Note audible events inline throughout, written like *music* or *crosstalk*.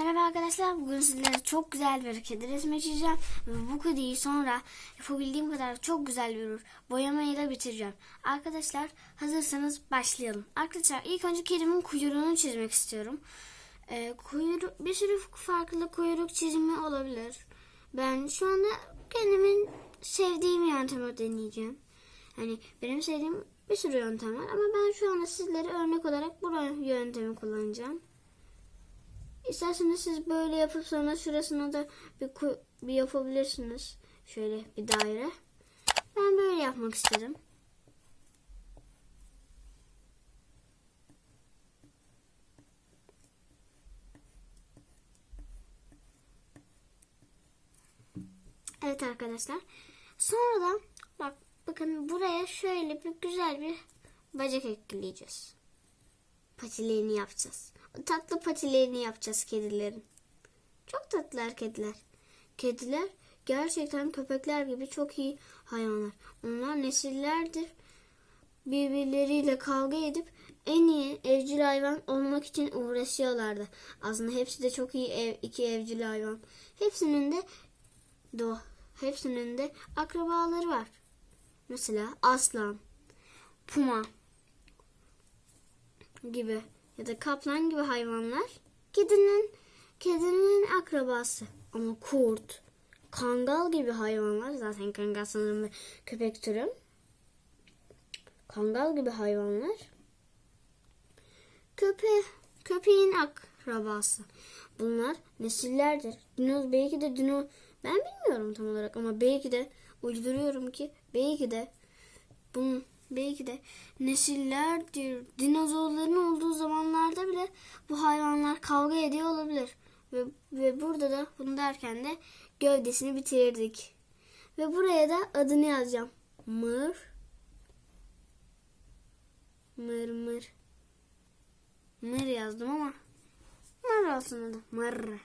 Merhaba arkadaşlar. Bugün sizlere çok güzel bir kedi resmi çizeceğim. Ve bu kediyi sonra yapabildiğim kadar çok güzel bir boyamayla bitireceğim. Arkadaşlar hazırsanız başlayalım. Arkadaşlar ilk önce kedimin kuyruğunu çizmek istiyorum. Ee, kuyruk, bir sürü farklı kuyruk çizimi olabilir. Ben şu anda kendimin sevdiğim yöntemi deneyeceğim. Hani benim sevdiğim bir sürü yöntem var ama ben şu anda sizlere örnek olarak bu yöntemi kullanacağım. İsterseniz siz böyle yapıp sonra şurasına da bir, bir yapabilirsiniz. Şöyle bir daire. Ben böyle yapmak istedim. Evet arkadaşlar. Sonra da bak bakın buraya şöyle bir güzel bir bacak ekleyeceğiz. Patilerini yapacağız. Tatlı patilerini yapacağız kedilerin. Çok tatlılar kediler. Kediler gerçekten köpekler gibi çok iyi hayvanlar. Onlar nesillerdir birbirleriyle kavga edip en iyi evcil hayvan olmak için uğraşıyorlardı. Aslında hepsi de çok iyi ev, iki evcil hayvan. Hepsinin de do hepsinin de akrabaları var. Mesela aslan, puma gibi ya da kaplan gibi hayvanlar kedinin kedinin akrabası. Ama kurt, kangal gibi hayvanlar zaten kangal sanırım bir köpek türü. Kangal gibi hayvanlar köpe köpeğin akrabası. Bunlar nesillerdir. Dino belki de dino ben bilmiyorum tam olarak ama belki de uyduruyorum ki belki de bunun belki de nesillerdir. Dinozorların olduğu zamanlarda bile bu hayvanlar kavga ediyor olabilir. Ve, ve burada da bunu derken de gövdesini bitirirdik. Ve buraya da adını yazacağım. Mır. Mır mır. Mır yazdım ama mır olsun adı. Mır.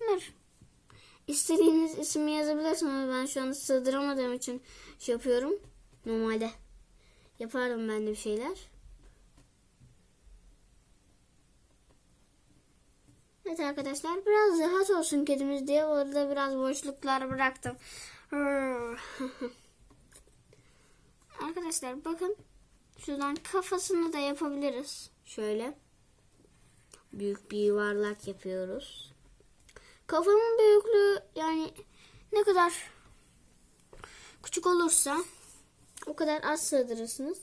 Mır. İstediğiniz ismi yazabilirsiniz ben şu anda sığdıramadığım için şey yapıyorum. Normalde yapardım ben de bir şeyler. Evet arkadaşlar biraz rahat olsun kedimiz diye orada biraz boşluklar bıraktım. *laughs* arkadaşlar bakın şuradan kafasını da yapabiliriz. Şöyle büyük bir yuvarlak yapıyoruz. Kafamın büyüklüğü yani ne kadar küçük olursa o kadar az sığdırırsınız.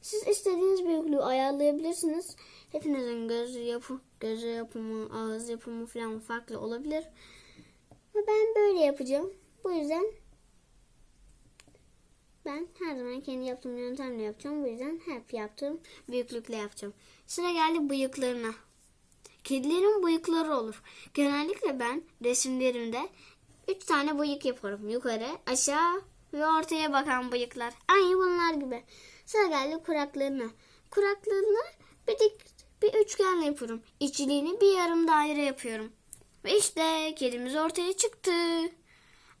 Siz istediğiniz büyüklüğü ayarlayabilirsiniz. Hepinizin göz yapı, göz yapımı, ağız yapımı falan farklı olabilir. Ama ben böyle yapacağım. Bu yüzden ben her zaman kendi yaptığım yöntemle yapacağım. Bu yüzden hep yaptığım büyüklükle yapacağım. Sıra geldi bıyıklarına. Kedilerin bıyıkları olur. Genellikle ben resimlerimde 3 tane bıyık yaparım. Yukarı, aşağı ve ortaya bakan bıyıklar. Aynı bunlar gibi. Sıra geldi kuraklarına. Kuraklarına bir dik bir üçgen yapıyorum. İçliğini bir yarım daire yapıyorum. Ve işte kedimiz ortaya çıktı.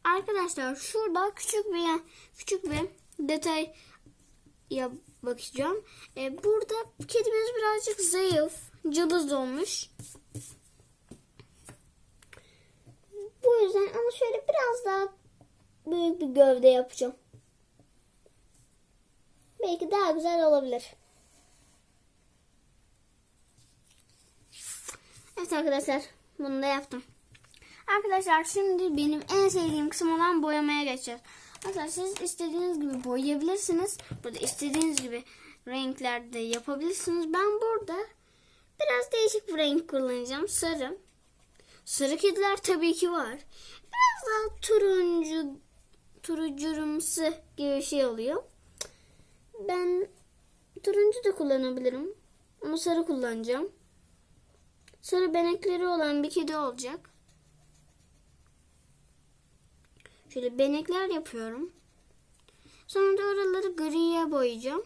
Arkadaşlar şurada küçük bir küçük bir detay ya bakacağım. Ee, burada kedimiz birazcık zayıf, cılız olmuş. Bu yüzden ama şöyle biraz daha büyük bir gövde yapacağım. Belki daha güzel olabilir. Evet arkadaşlar bunu da yaptım. Arkadaşlar şimdi benim en sevdiğim kısım olan boyamaya geçeceğiz. Arkadaşlar siz istediğiniz gibi boyayabilirsiniz. Burada istediğiniz gibi renklerde yapabilirsiniz. Ben burada biraz değişik bir renk kullanacağım. Sarı. Sarı kediler tabii ki var. Biraz daha turuncu, turuncurumsu gibi bir şey oluyor. Ben turuncu da kullanabilirim. Ama sarı kullanacağım. Sarı benekleri olan bir kedi olacak. Şöyle benekler yapıyorum. Sonra da oraları griye boyayacağım.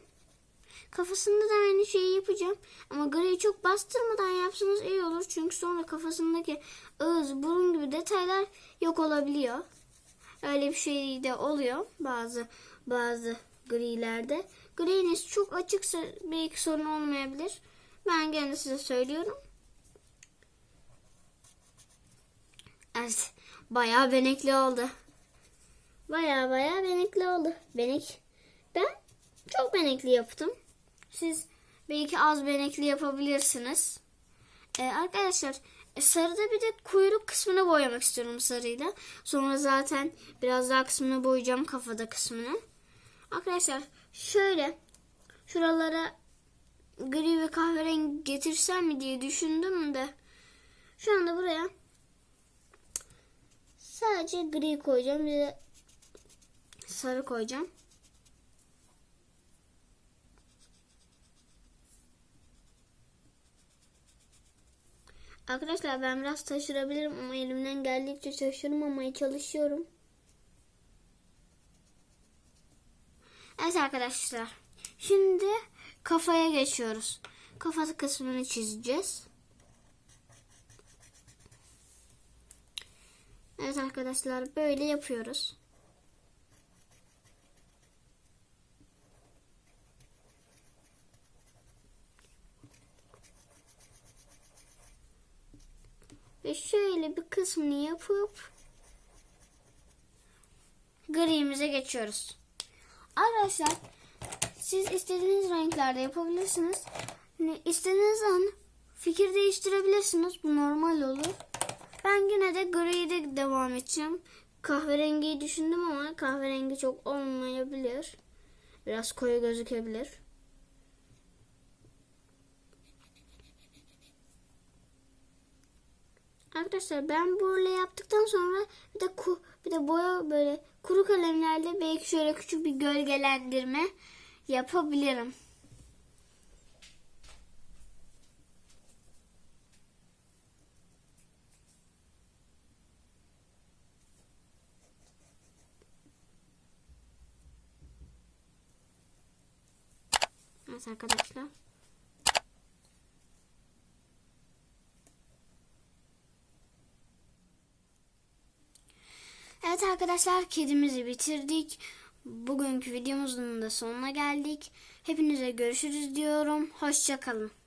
Kafasında da aynı şeyi yapacağım. Ama griyi çok bastırmadan yapsanız iyi olur. Çünkü sonra kafasındaki ağız, burun gibi detaylar yok olabiliyor. Öyle bir şey de oluyor bazı bazı grilerde. Griniz çok açıksa belki sorun olmayabilir. Ben gene size söylüyorum. Evet. Bayağı benekli oldu. Bayağı bayağı benekli oldu. Benek. Ben çok benekli yaptım. Siz belki az benekli yapabilirsiniz. Ee, arkadaşlar e, sarıda bir de kuyruk kısmını boyamak istiyorum sarıyla. Sonra zaten biraz daha kısmını boyayacağım kafada kısmını. Arkadaşlar şöyle şuralara gri ve kahverengi getirsem mi diye düşündüm de şu anda buraya sadece gri koyacağım bir de sarı koyacağım. Arkadaşlar ben biraz taşırabilirim ama elimden geldikçe taşırmamaya çalışıyorum. Evet arkadaşlar. Şimdi kafaya geçiyoruz. Kafa kısmını çizeceğiz. Evet arkadaşlar böyle yapıyoruz. Ve şöyle bir kısmını yapıp gri'mize geçiyoruz. Arkadaşlar siz istediğiniz renklerde yapabilirsiniz. Hani istediğiniz an fikir değiştirebilirsiniz. Bu normal olur. Ben yine de gri'de devam edeceğim. Kahverengiyi düşündüm ama kahverengi çok olmayabilir. Biraz koyu gözükebilir. Arkadaşlar ben böyle yaptıktan sonra bir de ku, bir de boya böyle kuru kalemlerle belki şöyle küçük bir gölgelendirme yapabilirim. Evet arkadaşlar. Evet arkadaşlar kedimizi bitirdik. Bugünkü videomuzun da sonuna geldik. Hepinize görüşürüz diyorum. Hoşçakalın.